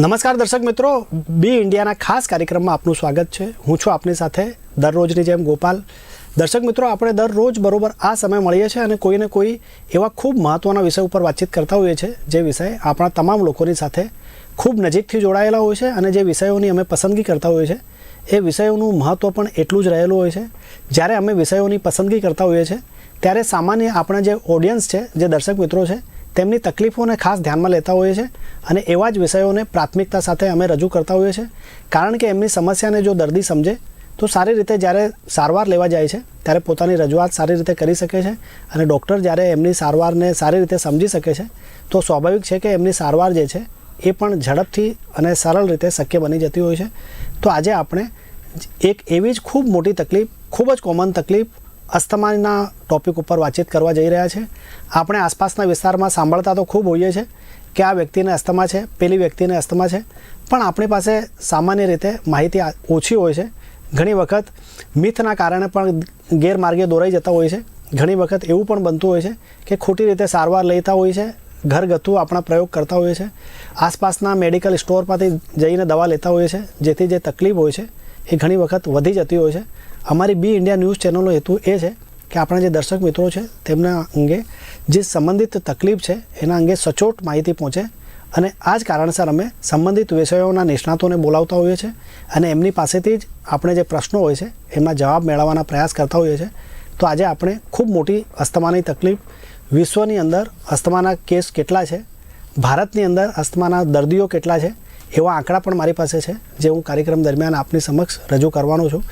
નમસ્કાર દર્શક મિત્રો બી ઇન્ડિયાના ખાસ કાર્યક્રમમાં આપનું સ્વાગત છે. હું છું આપની સાથે દરરોજની જેમ ગોપાલ. દર્શક મિત્રો, આપણે દરરોજ બરોબર આ સમય મળીએ છીએ અને કોઈને કોઈ એવા ખૂબ મહત્ત્વના વિષય ઉપર વાતચીત કરતા હોઈએ છીએ, જે વિષય આપણા તમામ લોકોની સાથે ખૂબ નજીકથી જોડાયેલા હોય છે અને જે વિષયોની અમે પસંદગી કરતા હોઈએ છીએ. એ વિષયોનું મહત્ત્વ પણ એટલું જ રહેલું હોય છે. જ્યારે અમે વિષયોની પસંદગી કરતા હોઈએ છીએ, ત્યારે સામાન્ય આપણા જે ઓડિયન્સ છે, જે દર્શક મિત્રો છે તેમની તકલીફોને ખાસ ધ્યાનમાં લેતા હોઈએ છીએ અને એવા જ વિષયોને પ્રાથમિકતા સાથે અમે રજૂ કરતા હોઈએ છીએ કારણ કે એમની સમસ્યાને જો દર્દી સમજે, તો સારી રીતે જ્યારે સારવાર લેવા જાય છે, ત્યારે પોતાની રજૂઆત સારી રીતે કરી શકે છે અને ડૉક્ટર જ્યારે એમની સારવારને સારી રીતે સમજી શકે છે, તો સ્વાભાવિક છે કે એમની સારવાર જે છે, એ પણ ઝડપથી અને સરળ રીતે શક્ય બની જતી હોય છે. તો આજે આપણે એક એવી જ ખૂબ મોટી તકલીફ, ખૂબ જ કોમન તકલીફ અસ્થમાના ટોપિક ઉપર વાતચીત કરવા જઈ રહ્યા છે. આપણે આસપાસના વિસ્તારમાં સાંભળતા તો ખૂબ હોઈએ છીએ કે આ વ્યક્તિને અસ્થમા છે, પેલી વ્યક્તિને અસ્થમા છે, પણ આપણી પાસે સામાન્ય રીતે માહિતી ઓછી હોય છે. ઘણી વખત મિથના કારણે પણ ગેરમાર્ગે દોરાઈ જતા હોય છે. ઘણી વખત એવું પણ બનતું હોય છે કે ખોટી રીતે સારવાર લેતા હોય છે ઘરગથ્થુ આપણા પ્રયોગ કરતા હોઈએ છે, આસપાસના મેડિકલ સ્ટોરમાંથી જઈને દવા લેતા હોઈએ છે, જેથી જે તકલીફ હોય છે એ ઘણી વખત વધી જતી હોય છે. અમારી બી ઇન્ડિયા ન્યૂઝ ચેનલનો હેતુ એ છે કે આપણા જે દર્શક મિત્રો છે, તેમના અંગે જે સંબંધિત તકલીફ છે, એના અંગે સચોટ માહિતી પહોંચે અને આ જ કારણસર અમે સંબંધિત વિષયોના નિષ્ણાતોને બોલાવતા હોઈએ છીએ અને એમની પાસેથી જ આપણે જે પ્રશ્નો હોય છે એમના જવાબ મેળવવાના પ્રયાસ કરતા હોઈએ છીએ. તો આજે આપણે ખૂબ મોટી અસ્થમાની તકલીફ, વિશ્વની અંદર અસ્થમાના કેસ કેટલા છે, ભારતની અંદર અસ્થમાના દર્દીઓ કેટલા છે, એવા આંકડા પણ મારી પાસે છે, જે હું કાર્યક્રમ દરમિયાન આપની સમક્ષ રજૂ કરવાનો છું.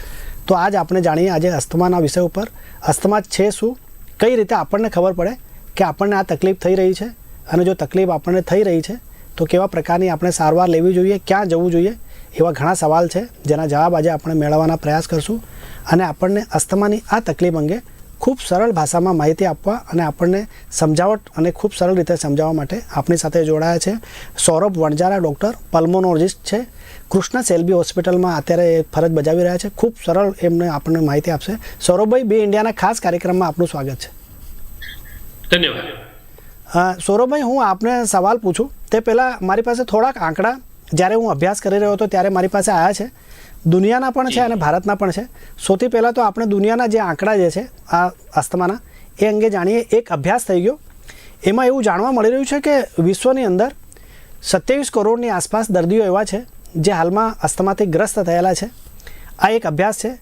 તો આજ આપણે જાણીએ આજે અસ્થમાના વિષય ઉપર. અસ્થમા છે શું? કઈ રીતે આપણને ખબર પડે કે આપણને આ તકલીફ થઈ રહી છે? અને જો તકલીફ આપણને થઈ રહી છે, તો કેવા પ્રકારની આપણે સારવાર લેવી જોઈએ, ક્યાં જવું જોઈએ? એવા ઘણા સવાલ છે, જેના જવાબ આજે આપણે મેળવવાના પ્રયાસ કરશું. અને આપણને અસ્થમાની આ તકલીફ અંગે ખૂબ સરળ ભાષામાં માહિતી આપવા અને આપણને સમજાવટ અને ખૂબ સરળ રીતે સમજાવવા માટે આપણી સાથે જોડાયા છે. સૌરભ વણજારા ડૉક્ટર પલ્મોનોલોજિસ્ટ છે. કૃષ્ણ સેલ્બી હોસ્પિટલમાં અત્યારે ફરજ બજાવી રહ્યા છે. ખૂબ સરળ એમને આપણને માહિતી આપશે. સૌરભભાઈ બે ઇન્ડિયાના ખાસ કાર્યક્રમમાં આપનું સ્વાગત છે. ધન્યવાદ. સૌરભભાઈ હું આપને સવાલ પૂછું. તે પહેલાં મારી પાસે થોડાક આંકડા. જ્યારે હું અભ્યાસ કરી રહ્યો હતો ત્યારે મારી પાસે આવ્યા છે. દુનિયાના પણ છે અને ભારતના પણ છે. સૌથી પહેલાં તો આપણે દુનિયાના જે આંકડા જે છે આ અસ્થમાના એ અંગે જાણીએ. એક અભ્યાસ થઈ ગયો. એમાં એવું જાણવા મળી રહ્યું છે કે વિશ્વની અંદર સત્યાવીસ કરોડની આસપાસ દર્દીઓ એવા છે જે હાલમાં અસ્થમાથી ગ્રસ્ત થયેલા છે. આ એક અભ્યાસ છે.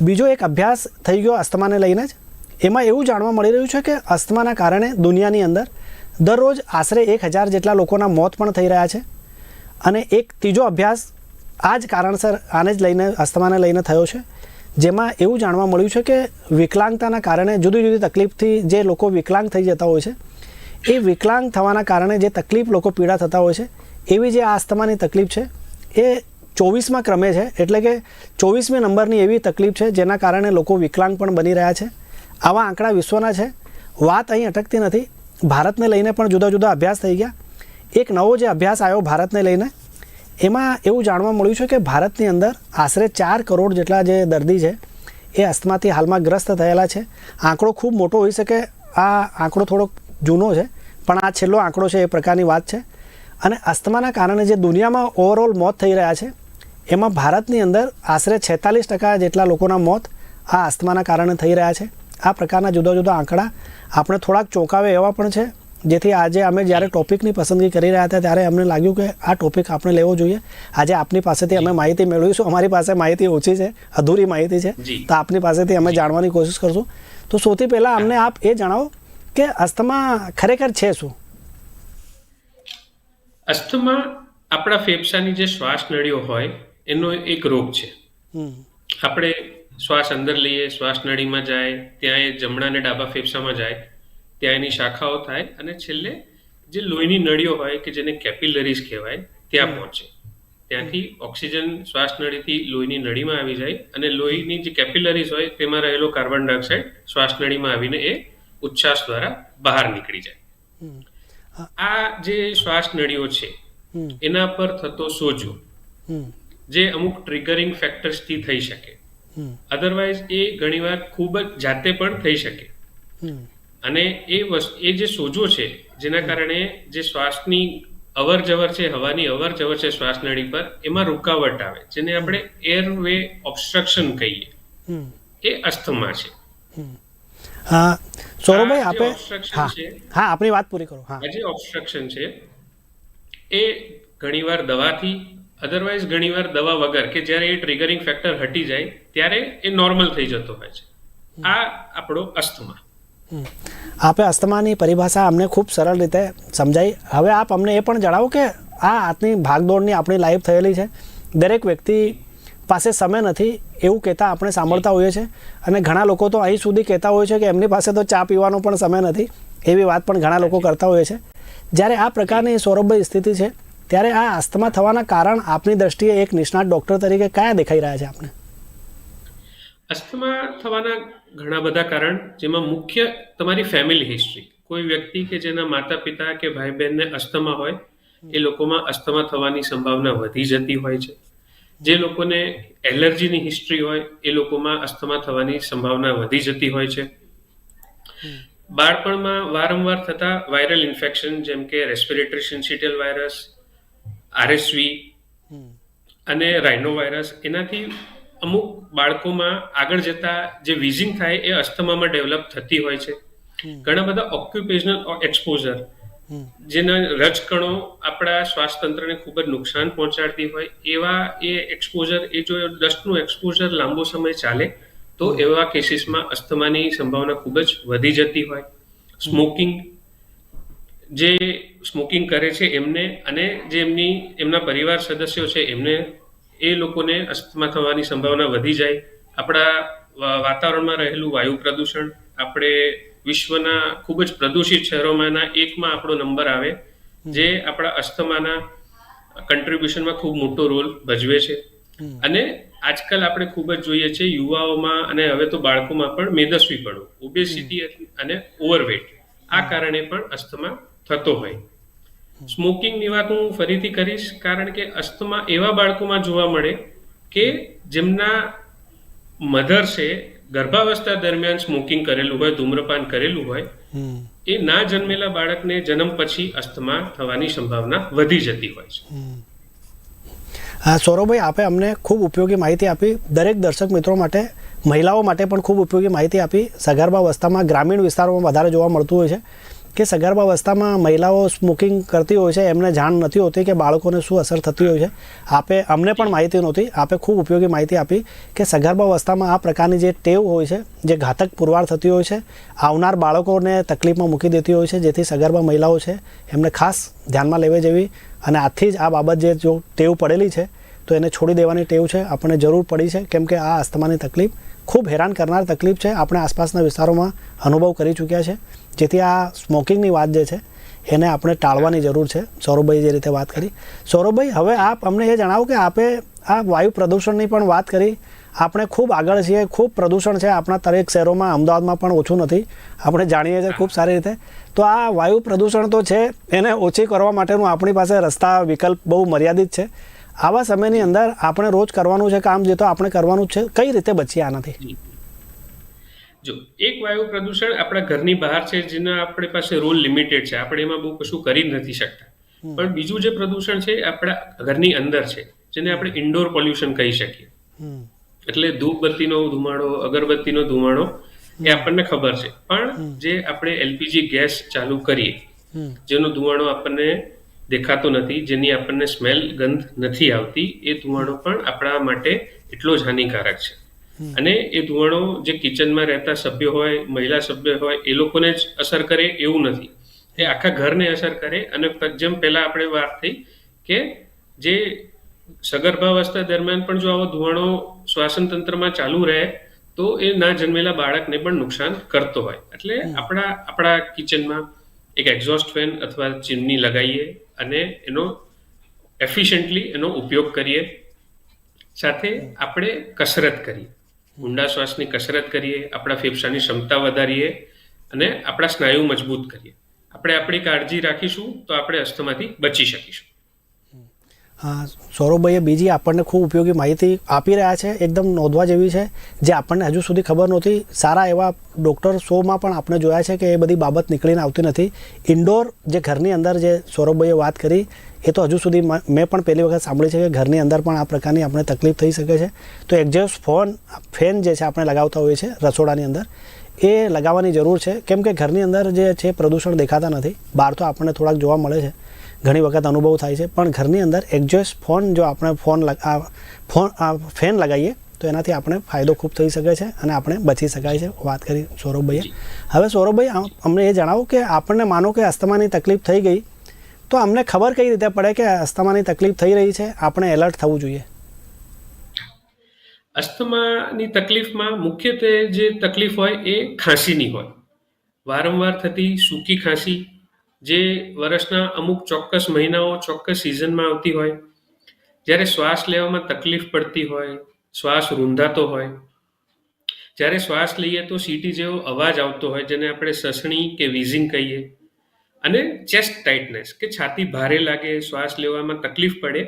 બીજો એક અભ્યાસ થઈ ગયો અસ્થમાને લઈને જ. એમાં એવું જાણવા મળી રહ્યું છે કે અસ્થમાના કારણે દુનિયાની અંદર દરરોજ આશરે એક હજાર જેટલા લોકોના મોત પણ થઈ રહ્યા છે. અને એક ત્રીજો અભ્યાસ આ જ કારણસર આને જ લઈને અસ્થમાને લઈને થયો છે. જેમાં એવું જાણવા મળ્યું છે કે વિકલાંગતાના કારણે જુદી જુદી તકલીફથી જે લોકો વિકલાંગ થઈ જતા હોય છે, એ વિકલાંગ થવાના કારણે જે તકલીફ લોકો પીડા થતા હોય છે, એવી જે આ અસ્થમાની તકલીફ છે, એ ચોવીસમાં ક્રમે છે. એટલે કે ચોવીસમી નંબરની એવી તકલીફ છે જેના કારણે લોકો વિકલાંગ પણ બની રહ્યા છે. આવા આંકડા વિશ્વના છે. વાત અહીં અટકતી નથી. ભારતને લઈને પણ જુદા જુદા અભ્યાસ થઈ ગયા. એક નવો જે અભ્યાસ આવ્યો ભારતને લઈને એમાં એવું જાણવા મળ્યું છે કે ભારતની અંદર આશરે ચાર કરોડ જેટલા જે દર્દી છે, એ અસ્થમાથી હાલમાં ગ્રસ્ત થયેલા છે. આંકડો ખૂબ મોટો હોઈ શકે, આ આંકડો થોડોક જૂનો છે, પણ આ છેલ્લો આંકડો છે એ પ્રકારની વાત છે. અને અસ્થમાના કારણે જે દુનિયામાં ઓવરઓલ મોત થઈ રહ્યા છે, એમાં ભારતની અંદર આશરે છેતાલીસ ટકા જેટલા લોકોના મોત આ અસ્થમાના કારણે થઈ રહ્યા છે. આ પ્રકારના જુદા જુદા આંકડા આપણે થોડાક ચોંકાવે એવા પણ છે. જેથી આજે અમે જ્યારે ટોપિકની પસંદગી કરી રહ્યા હતા ત્યારે અમને લાગ્યું કે આ ટોપિક આપણે લેવો જોઈએ. આજે આપની પાસેથી અમે માહિતી મેળવીશું. અમારી પાસે માહિતી ઓછી છે અધૂરી માહિતી છે. તો આપની પાસેથી અમે જાણવાની કોશિશ કરશું. તો સૌથી પહેલાં અમને આપ એ જણાવો કે અસ્થમા ખરેખર છે શું? અસ્થમા આપણા ફેફસાની જે શ્વાસ નળીઓ હોય એનો એક રોગ છે. આપણે શ્વાસ અંદર લઈએ શ્વાસ નળીમાં જાય ત્યાં એ જમણા અને ડાબા ફેફસામાં જાય. ત્યાં એની શાખાઓ થાય અને છેલ્લે જે લોહીની નળીઓ હોય કે જેને કેપિલરીઝ કહેવાય ત્યાં પહોંચે. ત્યાંથી ઓક્સિજન શ્વાસ નળીથી લોહીની નળીમાં આવી જાય અને લોહીની જે કેપિલરીઝ હોય તેમાં રહેલો કાર્બન ડાયોક્સાઇડ શ્વાસ નળીમાં આવીને એ ઉચ્છ્વાસ દ્વારા બહાર નીકળી જાય. આ જે શ્વાસ નળીઓ છે એના પર થતો સોજો જે અમુક ટ્રિગરિંગ ફેક્ટર્સથી થઈ શકે. અધરવાઇઝ એ ઘણીવાર ખૂબ જ જાતે પણ થઈ શકે. અને એ વસ્તુ એ જે સોજો છે જેના કારણે જે શ્વાસની અવર જવર છે હવાની અવર જવર છે શ્વાસનળી પર એમાં રૂકાવટ આવે જેને આપણે એરવે ઓબ્સ્ટ્રક્શન કહીએ. એ અસ્થમા છે. હા સૌરભભાઈ આપે હા. હા આપણી વાત પૂરી કરો. હા. જે ઓબ્સ્ટ્રક્શન છે એ ઘણીવાર દવાથી અધરવાઇઝ ઘણીવાર દવા વગર કે જ્યારે એ ટ્રિગરિંગ ફેક્ટર હટી જાય ત્યારે એ નોર્મલ થઈ જતો હોય છે. આ આપણો અસ્થમા. આપે અસ્થમાની પરિભાષા અમને ખૂબ સરળ રીતે સમજાઈ. હવે આપ અમને એ પણ જણાવો કે આ આજની ભાગદોડની આપણી લાઈફ થયેલી છે. દરેક વ્યક્તિ પાસે સમય નથી એવું કહેતા આપણે સાંભળતા હોઈએ છીએ. અને ઘણા લોકો તો અહીં સુધી કહેતા હોય છે કે એમની પાસે તો ચા પીવાનો પણ સમય નથી. એવી વાત પણ ઘણા લોકો કરતા હોય છે જ્યારે આ પ્રકારની સૌરભભાઈ સ્થિતિ છે, ત્યારે આ અસ્થમા થવાના કારણ આપની દ્રષ્ટિએ એક નિષ્ણાત ડૉક્ટર તરીકે કયા દેખાઈ રહ્યા છે આપને? અસ્થમા થવાના ઘણા બધા કારણ જેમાં મુખ્ય તમારી ફેમિલી હિસ્ટ્રી કોઈ વ્યક્તિ કે જેના માતા પિતા કે ભાઈ બહેનને અસ્થમા હોય એ લોકોમાં અસ્થમા થવાની સંભાવના વધી જતી હોય છે. જે લોકોને એલર્જીની હિસ્ટ્રી હોય એ લોકોમાં અસ્થમા થવાની સંભાવના વધી જતી હોય છે. બાળપણમાં વારંવાર થતા વાયરલ ઇન્ફેક્શન જેમ કે રેસ્પિરેટરી સિન્સિટલ વાયરસ આરએસવી અને રાઇનો વાયરસ એનાથી અમુક બાળકોમાં આગળ જતા જે વિઝિંગ થાય એ અસ્થમામાં ડેવલપ થતી હોય છે. ઘણા બધા ઓક્યુપેશનલ એક્સપોઝર જેના રજકણો આપણા શ્વાસતંત્રને ખૂબ જ નુકસાન પહોંચાડતી હોય એવા એ એક્સપોઝર એ જો ડસ્ટનું એક્સપોઝર લાંબો સમય ચાલે તો એવા કેસીસમાં અસ્થમાની સંભાવના ખૂબ જ વધી જતી હોય. સ્મોકિંગ જે સ્મોકિંગ કરે છે એમને અને જે એમની એમના પરિવાર સદસ્યો છે એમને એ લોકોને અસ્થમા થવાની સંભાવના વધી જાય. આપણા વાતાવરણમાં રહેલું વાયુ પ્રદૂષણ આપણે વિશ્વના ખૂબ જ પ્રદૂષિત શહેરોમાંના એકમાં આપણો નંબર આવે જે આપણા અસ્થમાના કન્ટ્રીબ્યુશનમાં ખૂબ મોટો રોલ ભજવે છે. અને આજકાલ આપણે ખૂબ જ જોઈએ છે યુવાઓમાં અને હવે તો બાળકોમાં પણ મેદસ્વી પડવું ઓબેસિટી અને ઓવરવેટ આ કારણે પણ અસ્થમા થતો હોય. સ્મોકિંગની વાત હું ફરીથી કરીશ કારણ કે અસ્થમા એવા બાળકોમાં જોવા મળે કે જેમના મધર્સે ગર્ભાવસ્થા દરમિયાન સ્મોકિંગ કરેલું હોય ધૂમ્રપાન કરેલું હોય એ ના જન્મેલા બાળકને જન્મ પછી અસ્થમા થવાની સંભાવના વધી જતી હોય છે. હા સૌરભભાઈ આપે અમને ખૂબ ઉપયોગી માહિતી આપી. દરેક દર્શક મિત્રો માટે મહિલાઓ માટે પણ ખૂબ ઉપયોગી માહિતી આપી. સગર્ભાવસ્થામાં ગ્રામીણ વિસ્તારોમાં વધારે જોવા મળતું હોય છે. કે સગર્ભા અવસ્થામાં મહિલાઓ સ્મોકિંગ કરતી હોય છે, એમને જાણ નથી હોતી કે બાળકોને શું અસર થતી હોય છે. આપે, અમને પણ માહિતી નહોતી. આપે ખૂબ ઉપયોગી માહિતી આપી કે સગર્ભા અવસ્થામાં આ પ્રકારની જે ટેવ હોય છે, જે ઘાતક પુરવાર થતી હોય છે, આવનાર બાળકોને તકલીફમાં મૂકી દેતી હોય છે, જેથી સગર્ભા મહિલાઓ છે, એમને ખાસ ધ્યાનમાં લેવી જેવી અને આથી જ આ બાબત જે જો ટેવ પડેલી છે, તો એને છોડી દેવાની ટેવ છે. આપણને જરૂર પડી છે, કેમ કે આ અસ્થમાની તકલીફ, ખૂબ હેરાન કરનાર તકલીફ છે. આપણે આસપાસના વિસ્તારોમાં અનુભવ કરી ચૂક્યા છે. જેથી આ સ્મોકિંગની વાત જે છે, એને આપણે ટાળવાની જરૂર છે. સૌરભભાઈ જે રીતે વાત કરી. સૌરભભાઈ હવે આપ અમને એ જણાવો કે આપે આ વાયુ પ્રદૂષણની પણ વાત કરી. આપણે ખૂબ આગળ છીએ, ખૂબ પ્રદૂષણ છે આપણા દરેક શહેરોમાં, અમદાવાદમાં પણ ઓછું નથી. આપણે જાણીએ છીએ ખૂબ સારી રીતે. તો આ વાયુ પ્રદૂષણ તો છે, એને ઓછી કરવા માટેનું આપણી પાસે રસ્તા, વિકલ્પ બહુ મર્યાદિત છે. આવા સમયની અંદર આપણે રોજ કરવાનું છે કામ, જે તો આપણે કરવાનું છે. કઈ રીતે બચીએ આનાથી? જો એક વાયુ પ્રદૂષણ આપણા ઘરની બહાર છે જેના આપણી પાસે રોલ લિમિટેડ છે આપણે એમાં બહુ કશું કરી નથી શકતા. પણ બીજું જે પ્રદૂષણ છે આપણા ઘરની અંદર છે જેને આપણે ઇન્ડોર પોલ્યુશન કહી શકીએ. એટલે ધૂપબત્તીનો ધુમાડો અગરબત્તીનો ધુમાડો એ આપણને ખબર છે. પણ જે આપણે એલપીજી ગેસ ચાલુ કરીએ જેનો ધુમાડો આપણને દેખાતો નથી જેની આપણને સ્મેલ ગંધ નથી આવતી એ ધુમાડો પણ આપણા માટે એટલો જ હાનિકારક છે. અને એ ધુવાણો જે કિચનમાં રહેતા સભ્યો હોય મહિલા સભ્ય હોય એ લોકોને જ અસર કરે એવું નથી. એ આખા ઘરને અસર કરે અને જેમ પહેલા આપણે વાત થઈ કે જે સગર્ભાવસ્થા દરમિયાન પણ જો આવો ધુવાણો શ્વાસન તંત્રમાં ચાલુ રહે તો એ ના જન્મેલા બાળકને પણ નુકસાન કરતો હોય. એટલે આપણા આપણા કિચનમાં એક એક્ઝોસ્ટ ફેન અથવા ચીમની લગાવીએ અને એનો એફિશિયન્ટલી એનો ઉપયોગ કરીએ. સાથે આપણે કસરત કરીએ. ઊંડા શ્વાસની કસરત કરીએ આપણા ફેફસાની ક્ષમતા વધારીએ અને આપણા સ્નાયુ મજબૂત કરીએ. આપણે આપણી કાળજી રાખીશું તો આપણે અસ્થમાથી બચી શકીશું. હા, સૌરભભાઈએ બીજી આપણને ખૂબ ઉપયોગી માહિતી આપી રહ્યા છે એકદમ નોંધવા જેવી છે જે આપણને હજુ સુધી ખબર નહોતી. સારા એવા ડૉક્ટર શોમાં પણ આપણે જોયા છે કે એ બધી બાબત નીકળીને આવતી નથી. ઇન્ડોર જે ઘરની અંદર જે સૌરભભાઈએ વાત કરી એ તો હજુ સુધી મ- પણ પહેલી વખત સાંભળી છે કે ઘરની અંદર પણ આ પ્રકારની આપણે તકલીફ થઈ શકે છે. તો એક્ઝોસ્ટ ફોન ફેન જે છે આપણે લગાવતા હોઈએ છીએ રસોડાની અંદર એ લગાવવાની જરૂર છે. કેમ કે ઘરની અંદર જે છે પ્રદૂષણ દેખાતા નથી. બહાર તો આપણને થોડાક જોવા મળે છે. ઘણી વખત અનુભવ થાય છે. પણ ઘરની અંદર એક્ઝોસ્ટ ફોન જો આપણે ફોન ફોન ફેન લગાવીએ તો એનાથી આપણે ફાયદો ખૂબ થઈ શકે છે અને આપણે બચી શકાય છે. વાત કરી સૌરભભાઈએ. હવે સૌરભભાઈ અમને એ જણાવો કે આપણને માનો કે અસ્થમાની તકલીફ થઈ ગઈ. તો અમને ખબર કઈ રીતે પડે કે અસ્થમાની તકલીફ થઈ રહી છે? આપણે એલર્ટ થવું જોઈએ. અસ્થમાની તકલીફમાં મુખ્યત્વે જે તકલીફ હોય એ ખાંસીની હોય. વારંવાર થતી સૂકી ખાંસી, જે વર્ષના અમુક ચોક્કસ મહિનાઓ, ચોક્કસ સિઝનમાં આવતી હોય, જ્યારે શ્વાસ લેવામાં તકલીફ પડતી હોય, શ્વાસ રૂંધાતો હોય. જ્યારે શ્વાસ લઈએ તો સીટી જેવો અવાજ આવતો હોય, જેને આપણે સસણી કે વિઝિંગ કહીએ. અને ચેસ્ટ ટાઇટનેસ કે છાતી ભારે લાગે, શ્વાસ લેવામાં તકલીફ પડે,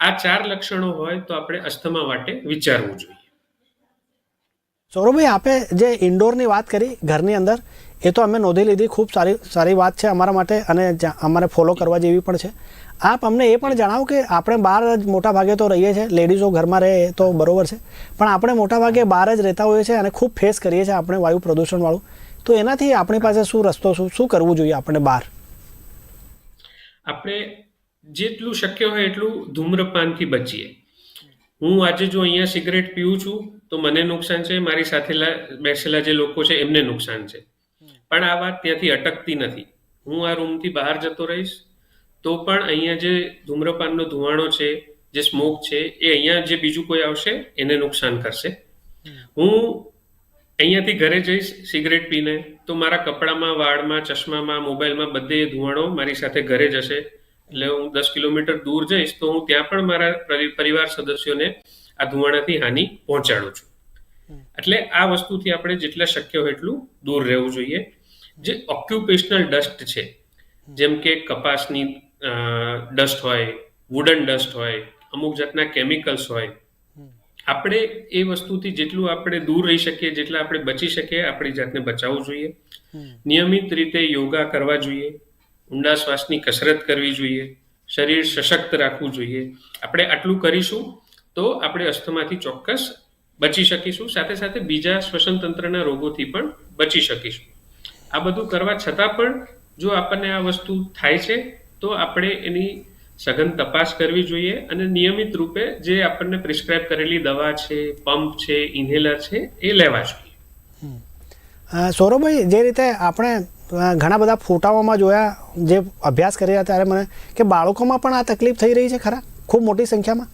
આ ચાર લક્ષણો હોય તો આપણે અસ્થમા માટે વિચારવું જોઈએ. સૌરભભાઈ, આપે જે ઇન્ડોરની વાત કરી, ઘરની અંદર, એ તો અમે નોંધી લીધી, ખૂબ સારી સારી વાત છે અમારા માટે અને અમારે ફોલો કરવા જેવી પણ છે. આપ અમને એ પણ જણાવો કે આપણે બહાર જ મોટા ભાગે તો રહીએ છીએ લેડીઝો ઘરમાં રહે તો બરોબર છે, પણ આપણે મોટા ભાગે બહાર જ રહેતા હોઈએ છીએ અને ખૂબ ફેસ કરીએ છીએ આપણે વાયુ પ્રદૂષણવાળું. તો એનાથી આપણી પાસે શું રસ્તો, શું શું કરવું જોઈએ આપણે બહાર? આપણે જેટલું શક્ય હોય એટલું ધૂમ્રપાનથી બચીએ. હું આજે જો અહીંયા સિગરેટ પીઉં છું, તો મને નુકસાન છે, મારી સાથે બેસેલા જે લોકો છે, એમને નુકસાન છે. પણ આ વાત ત્યાંથી અટકતી નથી. હું આ રૂમથી બહાર જતો રહીશ, તો પણ અહીંયા જે ધૂમ્રપાનનો ધુવાણો છે, જે સ્મોક છે, એ અહીંયા જે બીજું કોઈ આવશે, એને નુકસાન કરશે. હું અહીંયાથી ઘરે જઈશ, સિગરેટ પીને. તો મારા કપડામાં, વાળમાં, ચશ્મામાં, મોબાઈલમાં બધે ધુવાણો મારી સાથે ઘરે જશે. એટલે હું દસ કિલોમીટર દૂર જઈશ તો હું ત્યાં પણ મારા પરિવાર સદસ્યોને આ ધુવાણાથી હાનિ પહોંચાડું છું. એટલે આ વસ્તુથી આપણે જેટલા શક્ય હોય એટલું દૂર રહેવું જોઈએ. જે ઓક્યુપેશનલ ડસ્ટ છે, જેમ કે કપાસની ડસ્ટ હોય વુડન ડસ્ટ હોય, અમુક જાતના કેમિકલ્સ હોય આપણે એ વસ્તુથી જેટલું આપણે દૂર રહી શકીએ જેટલા આપણે બચી શકીએ આપણી જાતને બચાવવું જોઈએ. નિયમિત રીતે યોગા કરવા જોઈએ ઊંડા શ્વાસની કસરત કરવી જોઈએ શરીર સશક્ત રાખવું જોઈએ. આપણે આટલું કરીશું તો આપણે અસ્થમાથી ચોક્કસ બચી શકીશું સાથે સાથે બીજા શ્વસન તંત્રના રોગોથી પણ બચી શકીશું. આ બધું કરવા છતાં પણ જો આપણને આ વસ્તુ થાય છે તો આપણે એની સઘન તપાસ કરવી જોઈએ અને નિયમિત રૂપે જે આપણને પ્રિસ્ક્રાઇબ કરેલી દવા છે પંપ છે ઇન્હેલર છે એ લેવા જોઈએ. સૌરભભાઈ જે રીતે આપણે ઘણા બધા ફોટાઓમાં જોયા જે અભ્યાસ કર્યા ત્યારે મને કે બાળકોમાં પણ આ તકલીફ થઈ રહી છે ખરા? ખૂબ મોટી સંખ્યામાં?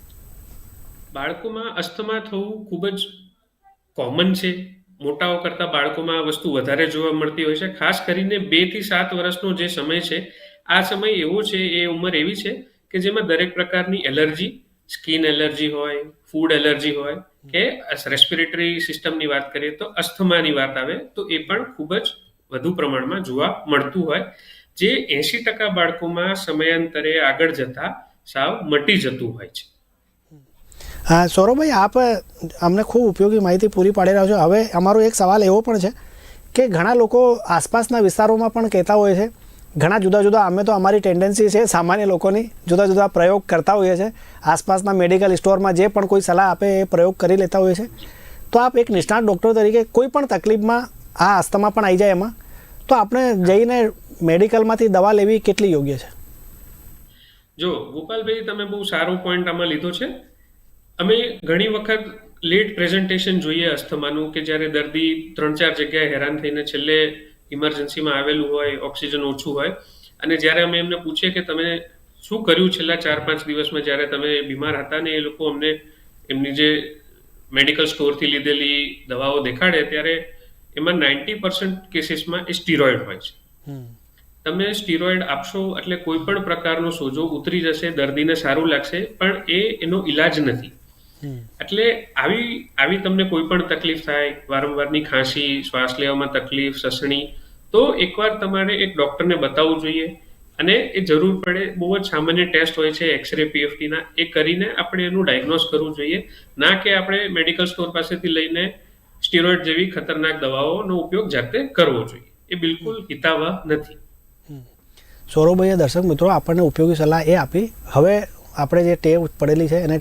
બાળકોમાં અસ્થમા થવું ખૂબ જ કોમન છે. મોટાઓ કરતાં બાળકોમાં આ વસ્તુ વધારે જોવા મળતી હોય છે. ખાસ કરીને બેથી સાત વર્ષનો જે સમય છે આ સમય એવો છે એ ઉંમર એવી છે કે જેમાં દરેક પ્રકારની એલર્જી, સ્કિન એલર્જી હોય, ફૂડ એલર્જી હોય, કે રેસ્પિરેટરી સિસ્ટમની વાત કરીએ તો અસ્થમાની વાત આવે, તો એ પણ ખૂબ જ વધુ પ્રમાણમાં જોવા મળતું હોય. જે એંશી ટકા બાળકોમાં સમયાંતરે આગળ જતા સાવ મટી જતું હોય છે. હા, સૌરભભાઈ, આપ અમને ખૂબ ઉપયોગી માહિતી પૂરી પાડી રહ્યા છો. હવે અમારો એક સવાલ એવો પણ છે કે ઘણા લોકો આસપાસના વિસ્તારોમાં પણ કહેતા હોય છે ઘણા જુદા જુદા અમે તો અમારી ટેન્ડન્સી છે સામાન્ય લોકોની જુદા જુદા પ્રયોગ કરતા હોઈએ છીએ. આસપાસના મેડિકલ સ્ટોરમાં જે પણ કોઈ સલાહ આપે એ પ્રયોગ કરી લેતા હોઈએ છે તો આપ એક નિષ્ણાત ડૉક્ટર તરીકે કોઈ પણ તકલીફમાં આ અસ્થમા પણ આવી જાય એમાં, તો આપણે જઈને મેડિકલમાંથી દવા લેવી કેટલી યોગ્ય છે? જો, ગોપાલભાઈ, તમે બહુ સારો પોઈન્ટ આમાં લીધો છે. અમે ઘણી વખત લેટ પ્રેઝન્ટેશન જોઈએ અસ્થમાનું કે જ્યારે દર્દી ત્રણ ચાર જગ્યાએ હેરાન થઈને છેલ્લે ઇમરજન્સીમાં આવેલું હોય ઓક્સિજન ઓછું હોય. અને જ્યારે અમે એમને પૂછીએ કે તમે શું કર્યું છેલ્લા ચાર પાંચ દિવસમાં જ્યારે તમે બીમાર હતા ને એ લોકો અમને એમની જે મેડિકલ સ્ટોરથી લીધેલી દવાઓ દેખાડે ત્યારે એમાં નાઇન્ટી પર્સન્ટ કેસીસમાં એ સ્ટીરોઇડ હોય છે. તમે સ્ટીરોઇડ આપશો એટલે કોઈ પણ પ્રકારનો સોજો ઉતરી જશે દર્દીને સારું લાગશે પણ એ એનો ઈલાજ નથી. એટલે આવી આવી તમને કોઈ પણ તકલીફ થાય વારંવારની ખાંસી શ્વાસ લેવામાં તકલીફ સસણી તો એકવાર તમારે એક ડોક્ટરને બતાવવું જોઈએ. અને એ જરૂર પડે બહુ જ સામાન્ય ટેસ્ટ હોય છે એક્સરે પીએફટીના એ કરીને આપણે એનું ડાયગ્નોસ કરવું જોઈએ. ના કે આપણે મેડિકલ સ્ટોર પાસેથી લઈને સ્ટીરોઇડ જેવી ખતરનાક દવાઓનો ઉપયોગ જાતે કરવો જોઈએ. એ બિલકુલ હિતાવહ નથી. સૌરભભાઈએ દર્શક મિત્રો આપણને ઉપયોગી સલાહ એ આપી. હવે આપણે જે ટેવ પડેલી છે એને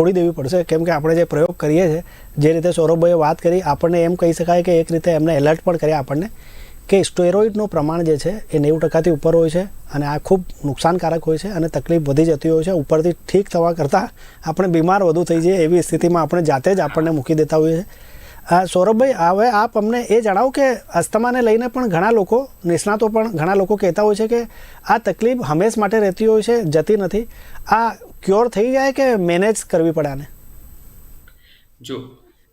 છોડી દેવી પડશે. કેમ કે આપણે જે પ્રયોગ કરીએ છીએ, જે રીતે સૌરભભાઈએ વાત કરી, આપણને એમ કહી શકાય કે એક રીતે એમને એલર્ટ પણ કર્યા આપણને કે સ્ટેરોઇડનું પ્રમાણ જે છે, એ નેવું ટકાથી ઉપર હોય છે અને આ ખૂબ નુકસાનકારક હોય છે અને તકલીફ વધી જતી હોય છે. ઉપરથી ઠીક થવા કરતાં આપણે બીમાર વધુ થઈ જઈએ એવી સ્થિતિમાં આપણે જાતે જ આપણને મૂકી દેતા હોઈએ છીએ. સૌરભભાઈ, હવે આપ અમને એ જણાવો કે અસ્થમાને લઈને પણ ઘણા લોકો, નિષ્ણાતો પણ ઘણા લોકો કહેતા હોય છે કે આ તકલીફ હંમેશ માટે રહેતી હોય છે, જતી નથી. આ ક્યોર થઈ જાય કે મેનેજ કરવી પડે આને? જો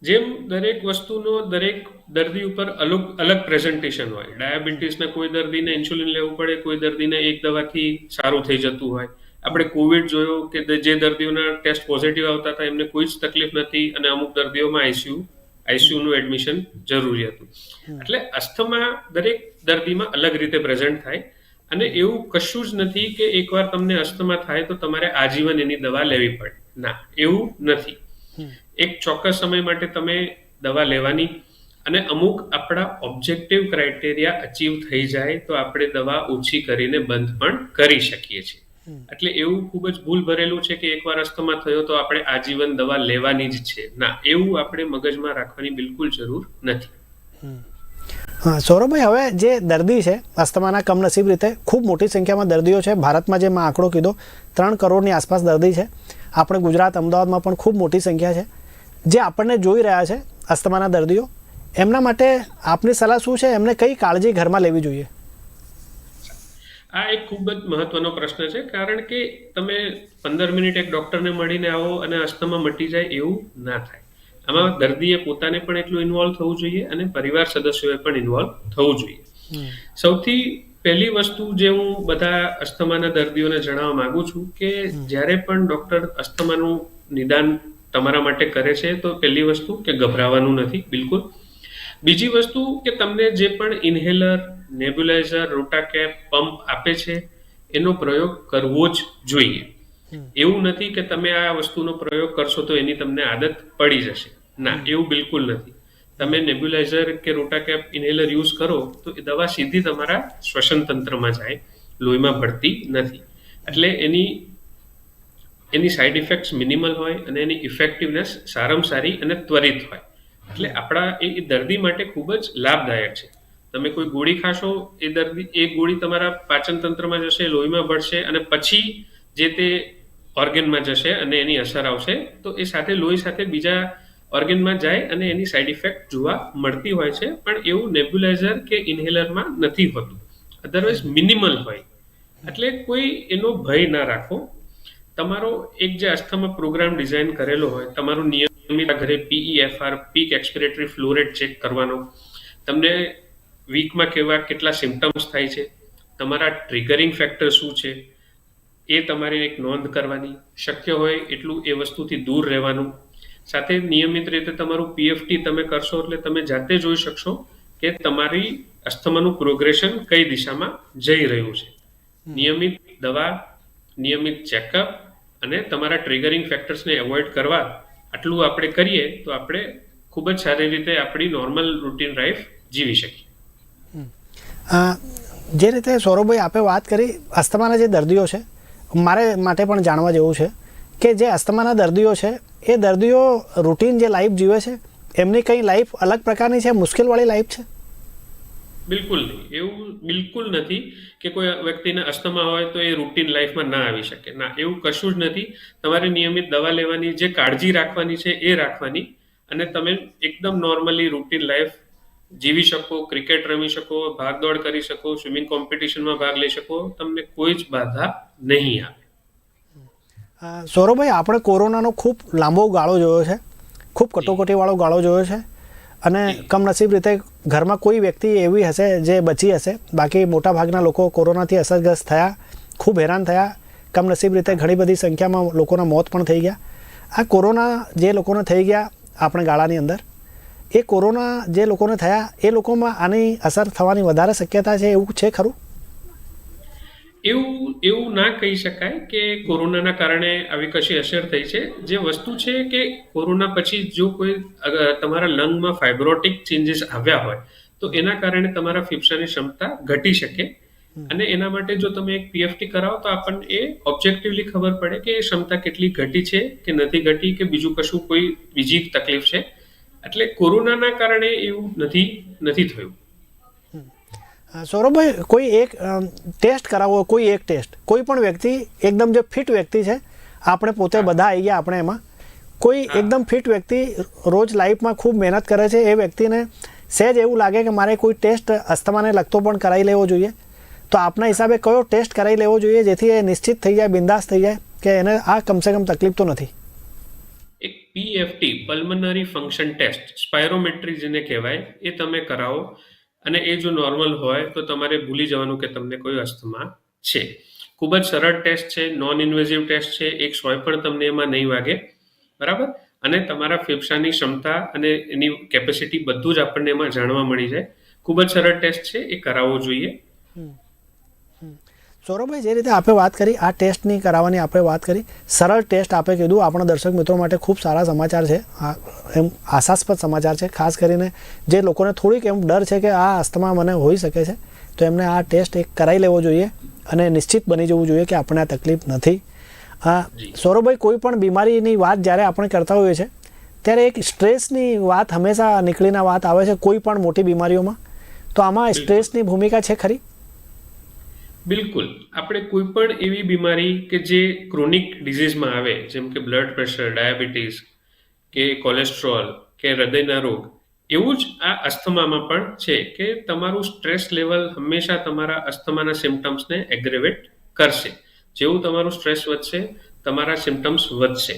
જેમ દરેક વસ્તુનો દરેક દર્દી ઉપર અલગ અલગ પ્રેઝન્ટેશન હોય. ડાયાબિટીસના કોઈ દર્દીને ઇન્સ્યુલિન લેવું પડે કોઈ દર્દીને એક દવાથી સારું થઈ જતું હોય. આપણે કોવિડ જોયો કે જે દર્દીઓના ટેસ્ટ પોઝિટિવ આવતા હતા એમને કોઈ જ તકલીફ નથી અને અમુક દર્દીઓમાં આઈસીયુ આઈસીયુનું એડમિશન જરૂરી હતું. એટલે અસ્થમા દરેક દર્દીમાં અલગ રીતે પ્રેઝન્ટ થાય. અને એવું કશું જ નથી કે એકવાર તમને અસ્થમા થાય તો તમારે આજીવન એની દવા લેવી પડે. ના એવું નથી. એક ચોક્કસ સમય માટે તમે દવા લેવાની અને અમુક આપણા ઓબ્જેક્ટિવ ક્રાઇટેરિયા અચીવ થઈ જાય તો આપણે દવા ઓછી કરીને બંધ પણ કરી શકીએ છીએ. એટલે એવું ખૂબ જ ભૂલ ભરેલું છે કે એકવાર અસ્થમા થયો તો આપણે આજીવન દવા લેવાની જ છે. ના એવું આપણે મગજમાં રાખવાની બિલકુલ જરૂર નથી. હા, સૌરભભાઈ, હવે જે દર્દી છે, અસ્થમાના કમનસીબ રીતે ખૂબ મોટી સંખ્યામાં દર્દીઓ છે. ભારતમાં જે મેં આંકડો કીધો, ત્રણ કરોડની આસપાસ દર્દી છે. આપણે ગુજરાત, અમદાવાદમાં પણ ખૂબ મોટી સંખ્યા છે. જે આપણને જોઈ રહ્યા છે, અસ્થમાના દર્દીઓ, એમના માટે આપની સલાહ શું છે? એમને કઈ કાળજી ઘરમાં લેવી જોઈએ? આ એક ખૂબ જ મહત્વનો પ્રશ્ન છે, કારણ કે તમે પંદર મિનિટ એક ડોક્ટરને મળીને આવો અને અસ્થમા મટી જાય એવું ના થાય. આમાં દર્દીએ પોતાને પણ એટલું ઇન્વોલ્વ થવું જોઈએ અને પરિવાર સદસ્યોએ પણ ઇન્વોલ્વ થવું જોઈએ. સૌથી પહેલી વસ્તુ જે હું બધા અસ્થમાના દર્દીઓને જણાવવા માંગુ છું કે જ્યારે પણ ડોક્ટર અસ્થમાનું નિદાન તમારા માટે કરે છે તો પહેલી વસ્તુ કે ગભરાવાનું નથી બિલકુલ. બીજી વસ્તુ કે તમને જે પણ ઇન્હેલર નેબ્યુલાઇઝર રોટાકેપ પંપ આપે છે એનો પ્રયોગ કરવો જ જોઈએ. એવું નથી કે તમે આ વસ્તુનો પ્રયોગ કરશો તો એની તમને આદત પડી જશે. ના એવું બિલકુલ નથી. તમે નેબ્યુલાઇઝર કે રોટાકેપ ઇન્હેલર યુઝ કરો તો એ દવા સીધી તમારા શ્વસન તંત્રમાં જાય લોહીમાં ભળતી નથી. એટલે એની એની સાઇડ ઇફેક્ટ્સ મિનિમલ હોય અને એની ઇફેક્ટિવનેસ સારામાં સારી અને ત્વરિત હોય. એટલે આપણા એ એ દર્દી માટે ખૂબ જ લાભદાયક છે. તમે કોઈ ગોળી ખાશો એ દર્દી એ ગોળી તમારા પાચન તંત્રમાં જશે લોહીમાં ભળશે અને પછી જે તે ઓર્ગેનમાં જશે અને એની અસર આવશે તો એ સાથે લોહી સાથે બીજા ઓર્ગેનમાં જાય અને એની સાઇડ ઇફેક્ટ જોવા મળતી હોય છે, પણ એવું નેબ્યુલાઇઝર કે ઇન્હેલરમાં નથી હોતું. અધરવાઇઝ મિનિમલ હોય. એટલે કોઈ એનો ભય ના રાખો. તમારો એક જે અસ્થમા પ્રોગ્રામ ડિઝાઇન કરેલો હોય, તમારું નિયમિત ઘરે PEFR peak expiratory flow rate check કરવાનો. તમને વીકમાં કેવા કેટલા સિમ્ટમ્સ થાય છે, તમારા ટ્રિગરિંગ ફેક્ટર શું છે, એ તમારે એક નોંધ કરવાની. શક્ય હોય એટલું એ વસ્તુથી દૂર રહેવાનું. સાથે નિયમિત રીતે તમારું પીએફટી તમે કરશો એટલે તમે જાતે જોઈ શકશો કે તમારી અસ્થમાનું પ્રોગ્રેશન કઈ દિશામાં જઈ રહ્યું છે. નિયમિત દવા નિયમિત ચેકઅપ અને તમારા ટ્રિગરિંગ ફેક્ટર્સને એવોઇડ કરવા આટલું આપણે કરીએ તો આપણે ખૂબ જ સારી રીતે આપણી નોર્મલ રૂટીન લાઈફ જીવી શકીએ. જે રીતે સૌરભભાઈ આપે વાત કરી અસ્થમાના જે દર્દીઓ છે મારે માટે પણ જાણવા જેવું છે કે જે અસ્થમાના દર્દીઓ છે એ દર્દીઓ રૂટીન જે લાઈફ જીવે છે, એમની કંઈ લાઈફ અલગ પ્રકારની છે, મુશ્કેલવાળી લાઈફ છે? બિલકુલ નહીં. એવું બિલકુલ નથી કે કોઈ વ્યક્તિને અસ્થમા હોય તો એ રૂટીન લાઈફમાં ના આવી શકે. ના, એવું કશું જ નથી. તમારે નિયમિત દવા લેવાની, જે કાળજી રાખવાની છે એ રાખવાની. અને તમે એકદમ નોર્મલી રૂટીન લાઈફ જીવી શકો ક્રિકેટ રમી શકો, ભાગદોડ કરી શકો સ્વિમિંગ કોમ્પિટિશનમાં ભાગ લઈ શકો, તમને કોઈ જ બાધા નહીં આવે. સૌરભભાઈ, આપણે કોરોનાનો ખૂબ લાંબો ગાળો જોયો છે. ખૂબ કટોકટીવાળો ગાળો જોયો છે. અને કમનસીબ રીતે ઘરમાં કોઈ વ્યક્તિ એવી હશે જે બચી હશે. બાકી મોટાભાગના લોકો કોરોનાથી અસરગ્રસ્ત થયા, ખૂબ હેરાન થયા. કમનસીબ રીતે ઘણી બધી સંખ્યામાં લોકોના મોત પણ થઈ ગયા. આ કોરોના જે લોકોને થઈ ગયા આપણે ગાળાની અંદર, એ કોરોના જે લોકોને થયા, એ લોકોમાં આની અસર થવાની વધારે શક્યતા છે એવું છે ખરું? એવું એવું ના કહી શકાય કે કોરોનાના કારણે આવી કશી અસર થઈ છે. જે વસ્તુ છે કે કોરોના પછી જો કોઈ તમારા લંગમાં ફાઇબ્રોટિક ચેન્જીસ આવ્યા હોય તો એના કારણે તમારા ફેફસાની ક્ષમતા ઘટી શકે. અને એના માટે જો તમે એક પીએફટી કરાવો તો આપણને એ ઓબ્જેક્ટિવલી ખબર પડે કે એ ક્ષમતા કેટલી ઘટી છે કે નથી ઘટી કે બીજું કશું કોઈ બીજી તકલીફ છે. એટલે કોરોનાના કારણે એવું નથી નથી થયું. સૌરભભાઈ કોઈ એક ટેસ્ટ કરાવવો કોઈ એક ટેસ્ટ કોઈ પણ વ્યક્તિ એકદમ જે ફિટ વ્યક્તિ છે આપણે પોતે બધા આવી ગયા આપણે એમાં. કોઈ એકદમ ફિટ વ્યક્તિ રોજ લાઈફમાં ખૂબ મહેનત કરે છે એ વ્યક્તિને સહેજ એવું લાગે કે મારે કોઈ ટેસ્ટ અસ્થમાને લગતો પણ કરાવી લેવો જોઈએ. તો આપના હિસાબે કયો ટેસ્ટ કરાવી લેવો જોઈએ જેથી એ નિશ્ચિત થઈ જાય બિંદાસ થઈ જાય કે એને આ કમસે કમ તકલીફ તો નથી? એક PFT pulmonary function test spirometry જેને કહેવાય એ તમે કરાવો. અને એ જો નોર્મલ હોય તો તમારે ભૂલી જવાનું કે તમને કોઈ અસ્થમા છે. ખૂબ જ સરળ ટેસ્ટ છે નોન ઇન્વેઝિવ ટેસ્ટ છે, એક સોય પણ તમને એમાં નહીં વાગે. બરાબર? અને તમારા ફેફસાની ક્ષમતા અને એની કેપેસિટી બધું જ આપણને એમાં જાણવા મળી જાય. ખૂબ જ સરળ ટેસ્ટ છે, એ કરાવવો જોઈએ. સૌરભભાઈ જે રીતે આપણે વાત કરી આ ટેસ્ટની કરાવવાની આપણે વાત કરી સરળ ટેસ્ટ આપણે કીધું. આપણા દર્શક મિત્રો માટે ખૂબ સારા સમાચાર છે. આ એમ આશાસ્પદ સમાચાર છે. ખાસ કરીને જે લોકોને થોડીક એમ ડર છે કે આ અસ્થમા મને હોઈ શકે છે તો એમને આ ટેસ્ટ એક કરાવી લેવો જોઈએ અને નિશ્ચિત બની જવું જોઈએ કે આપણને આ તકલીફ નથી. સૌરભભાઈ કોઈ પણ બીમારીની વાત જ્યારે આપણે કરતા હોઈએ છીએ ત્યારે એક સ્ટ્રેસની વાત હંમેશા નીકળીને વાત આવે છે કોઈ પણ મોટી બીમારીઓમાં. તો આમાં સ્ટ્રેસની ભૂમિકા છે ખરી? બિલકુલ. આપણે કોઈ પણ એવી બીમારી કે જે ક્રોનિક ડિઝીઝમાં આવે જેમ કે બ્લડ પ્રેશર ડાયાબિટીસ કે કોલેસ્ટ્રોલ કે હૃદયના રોગ એવું જ આ અસ્થમામાં પણ છે કે તમારું સ્ટ્રેસ લેવલ હંમેશા તમારા અસ્થમાના સિમ્ટમ્સને એગ્રેવેટ કરશે. જેવું તમારું સ્ટ્રેસ વધશે તમારા સિમ્ટમ્સ વધશે.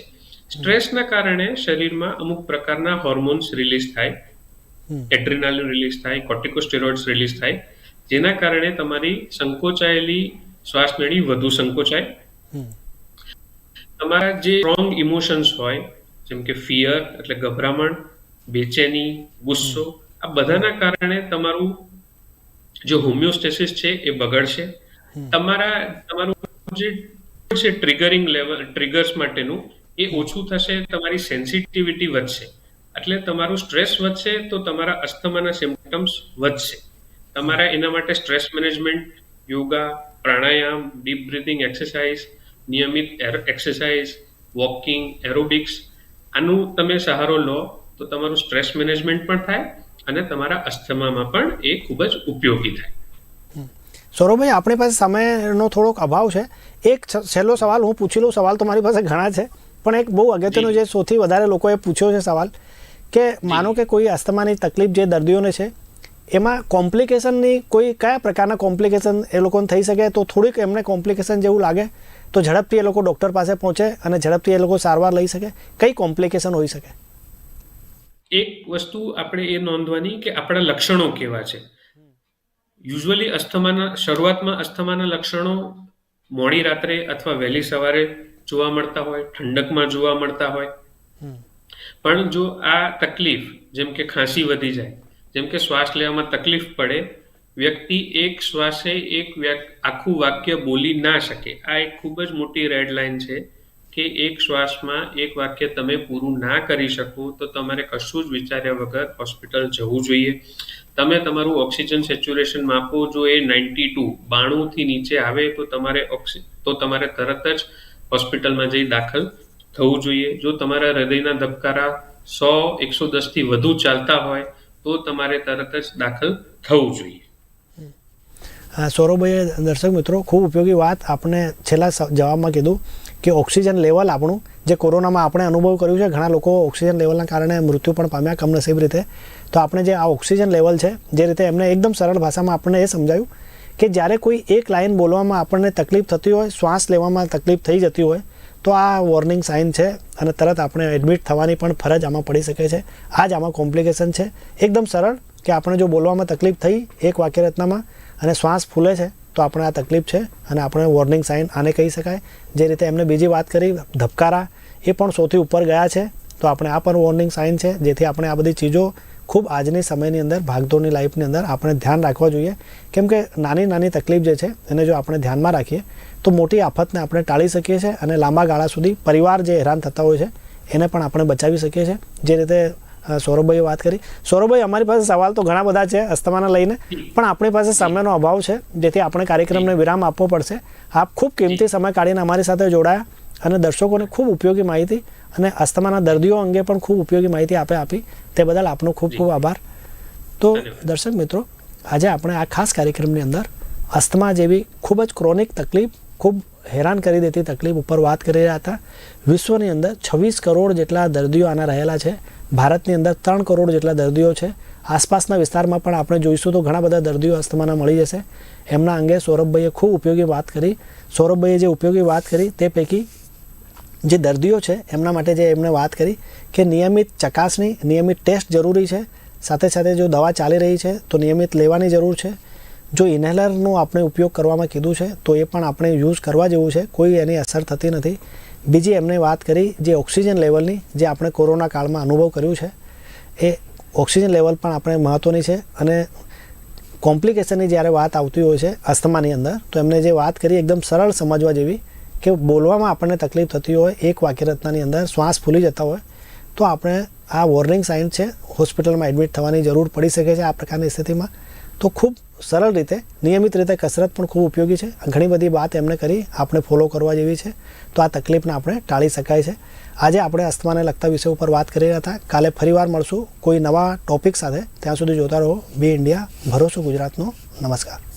સ્ટ્રેસના કારણે શરીરમાં અમુક પ્રકારના હોર્મોન્સ રિલીઝ થાય એડ્રિનાલિન રિલીઝ થાય કોર્ટિકોસ્ટેરોઇડ્સ રિલીઝ થાય જેના કારણે તમારી સંકોચાયેલી શ્વાસનળી વધુ સંકોચાય. તમારા જે સ્ટ્રોંગ ઇમોશન્સ હોય જેમ કે ફિયર એટલે ગભરામણ બેચેની ગુસ્સો આ બધાના કારણે તમારું જે હોમિયોસ્ટેસિસ છે એ બગડશે. તમારા તમારું જે છે ટ્રિગરિંગ લેવલ ટ્રિગર્સ માટેનું એ ઓછું થશે તમારી સેન્સિટિવિટી વધશે. એટલે તમારું સ્ટ્રેસ વધશે તો તમારા અસ્થમાના સિમ્પટમ્સ વધશે. તમારા એના માટે stress management yoga pranayama deep breathing exercise નિયમિત એક્સરસાઇઝ વોકિંગ એરોબિક્સ આનું તમે સહારો લો તો તમારું સ્ટ્રેસ મેનેજમેન્ટ પણ થાય અને તમારા અસ્થમામાં પણ એ ખૂબ જ ઉપયોગી થાય. સૌરભભાઈ આપણી પાસે સમયનો થોડોક અભાવ છે. એક છેલ્લો સવાલ હું પૂછી લઉં સવાલ તો મારી પાસે ઘણા છે પણ એક બહુ અગત્યનો જે. સૌથી વધારે લોકોએ પૂછ્યો છે સવાલ કે માનો કે કોઈ અસ્થમાની તકલીફ જે દર્દીઓને છે એમાં કોમ્પ્લિકેશનની કોઈ કયા પ્રકારના કોમ્પ્લિકેશન એ લોકોને થઈ શકે તો થોડીક એમને કોમ્પ્લિકેશન જેવું લાગે તો ઝડપથી એ લોકો ડૉક્ટર પાસે પહોંચે અને ઝડપથી એ લોકો સારવાર લઈ શકે. કઈ કોમ્પ્લિકેશન હોઈ શકે? એક વસ્તુ આપણે એ નોંધવાની કે આપણા લક્ષણો કેવા છે. યુઝ્યુઅલી અસ્થમાના શરૂઆતમાં અસ્થમાના લક્ષણો મોડી રાત્રે અથવા વહેલી સવારે જોવા મળતા હોય ઠંડકમાં જોવા મળતા હોય. પણ જો આ તકલીફ જેમ કે ખાંસી વધી જાય જેમ કે શ્વાસ લેવામાં તકલીફ પડે, વ્યક્તિ એક શ્વાસે એક આખું વાક્ય બોલી ના શકે. આ એક ખૂબ જ મોટી રેડ લાઇન છે કે એક શ્વાસમાં એક વાક્ય તમે પૂરું ના કરી શકો તો તમારે કશું જ વિચાર્યા વગર હોસ્પિટલ જવું જોઈએ. તમે તમારું ઓક્સિજન સેચ્યુરેશન માપો, જો એ નાઇન્ટી ટુ બાણુંથી નીચે આવે તો તમારે ઓક્સિ તો તમારે તરત જ હોસ્પિટલમાં જઈ દાખલ થવું જોઈએ. જો તમારા હૃદયના ધબકારા સો, એકસો દસથી વધુ ચાલતા હોય તો તમારે તરત જ દાખલ થવું જોઈએ. સૌરભભાઈએ દર્શક મિત્રો, ખૂબ ઉપયોગી વાત આપણે છેલ્લા જવાબમાં કીધું કે ઓક્સિજન લેવલ આપણું, જે કોરોનામાં આપણે અનુભવ કર્યું છે, ઘણા લોકો ઓક્સિજન લેવલના કારણે મૃત્યુ પણ પામ્યા કમનસીબ રીતે. તો આપણે જે આ ઓક્સિજન લેવલ છે, જે રીતે એમને એકદમ સરળ ભાષામાં આપણને એ સમજાયું કે જ્યારે કોઈ એક લાઇન બોલવામાં આપણને તકલીફ થતી હોય, શ્વાસ લેવામાં તકલીફ થઈ જતી હોય, તો આ વોર્નિંગ સાઇન છે અને તરત આપણે એડમિટ થવાની પણ ફરજ આમાં પડી શકે છે. આ જ આમાં કોમ્પ્લિકેશન છે. એકદમ સરળ કે આપણે જો બોલવામાં તકલીફ થઈ એક વાક્ય રચનામાં અને શ્વાસ ફૂલે છે, તો આપણે આ તકલીફ છે અને આપણે વોર્નિંગ સાઇન આને કહી શકાય. જે રીતે એમને બીજી વાત કરી, ધબકારા, એ પણ સૌથી ઉપર ગયા છે. તો આપણે આ પણ વોર્નિંગ સાઇન છે, જેથી આપણે આ બધી ચીજો ખૂબ આજની સમયની અંદર, ભાગદોડની લાઈફની અંદર આપણે ધ્યાન રાખવા જોઈએ. કેમ કે નાની નાની તકલીફ જે છે, એને જો આપણે ધ્યાનમાં રાખીએ તો મોટી આફતને આપણે ટાળી શકીએ છીએ અને લાંબા ગાળા સુધી પરિવાર જે હેરાન થતા હોય છે એને પણ આપણે બચાવી શકીએ છીએ. જે રીતે સૌરભભાઈએ વાત કરી. સૌરભભાઈ અમારી પાસે સવાલ તો ઘણા બધા છે અસ્થમાને લઈને પણ આપણી પાસે સમયનો અભાવ છે જેથી આપણે કાર્યક્રમને વિરામ આપવો પડશે. આપ ખૂબ કિંમતી સમય કાઢીને અમારી સાથે જોડાયા અને દર્શકોને ખૂબ ઉપયોગી માહિતી અને અસ્થમાના દર્દીઓ અંગે પણ ખૂબ ઉપયોગી માહિતી આપે આપી. તે બદલ આપનો ખૂબ ખૂબ આભાર. તો. દર્શક મિત્રો આજે આપણે આ ખાસ કાર્યક્રમની અંદર અસ્થમા જેવી ખૂબ જ ક્રોનિક તકલીફ ખૂબ હેરાન કરી દેતી તકલીફ ઉપર વાત કરી રહ્યા હતા. વિશ્વની અંદર છવ્વીસ કરોડ જેટલા દર્દીઓ આના રહેલા છે. ભારતની અંદર ત્રણ કરોડ જેટલા દર્દીઓ છે. આસપાસના વિસ્તારમાં પણ આપણે જોઈશું તો ઘણા બધા દર્દીઓ અસ્થમાના મળી જશે. એમના અંગે સૌરભભાઈએ ખૂબ ઉપયોગી વાત કરી. સૌરભભાઈએ જે ઉપયોગી વાત કરી તે પૈકી જે દર્દીઓ છે એમના માટે જે એમણે વાત કરી કે નિયમિત ચકાસણી, નિયમિત ટેસ્ટ જરૂરી છે. સાથે સાથે જો દવા ચાલી રહી છે તો નિયમિત લેવાની જરૂર છે. જો ઇન્હેલરનો આપણે ઉપયોગ કરવામાં કીધું છે, તો એ પણ આપણે યુઝ કરવા જેવું છે, કોઈ એની અસર થતી નથી. બીજી એમણે વાત કરી જે ઓક્સિજન લેવલની જે આપણે કોરોના કાળમાં અનુભવ કર્યું છે, એ ઓક્સિજન લેવલ પણ આપણે મહત્ત્વની છે અને કોમ્પ્લિકેશનની જ્યારે વાત આવતી હોય છે અસ્થમાની અંદર, તો એમને જે વાત કરી એકદમ સરળ સમજવા જેવી કે બોલવામાં આપણને તકલીફ થતી હોય, એક વાક્યરચનાની અંદર શ્વાસ ફૂલી જતા હોય, તો આપણે આ વોર્નિંગ સાઇન છે હોસ્પિટલમાં એડમિટ થવાની જરૂર પડી શકે છે આ પ્રકારની સ્થિતિમાં. તો ખૂબ સરળ રીતે, નિયમિત રીતે કસરત પણ ખૂબ ઉપયોગી છે. ઘણી બધી વાત એમણે કરી આપણે ફોલો કરવા જેવી છે. તો આ તકલીફને આપણે ટાળી શકાય છે. આજે આપણે અસ્થમાને લગતા વિષય ઉપર વાત કરી રહ્યા હતા. કાલે ફરીવાર મળશું. કોઈ નવા ટોપિક સાથે. ત્યાં સુધી જોતા રહો. બી ઇન્ડિયા ભરોસો ગુજરાતનો. નમસ્કાર.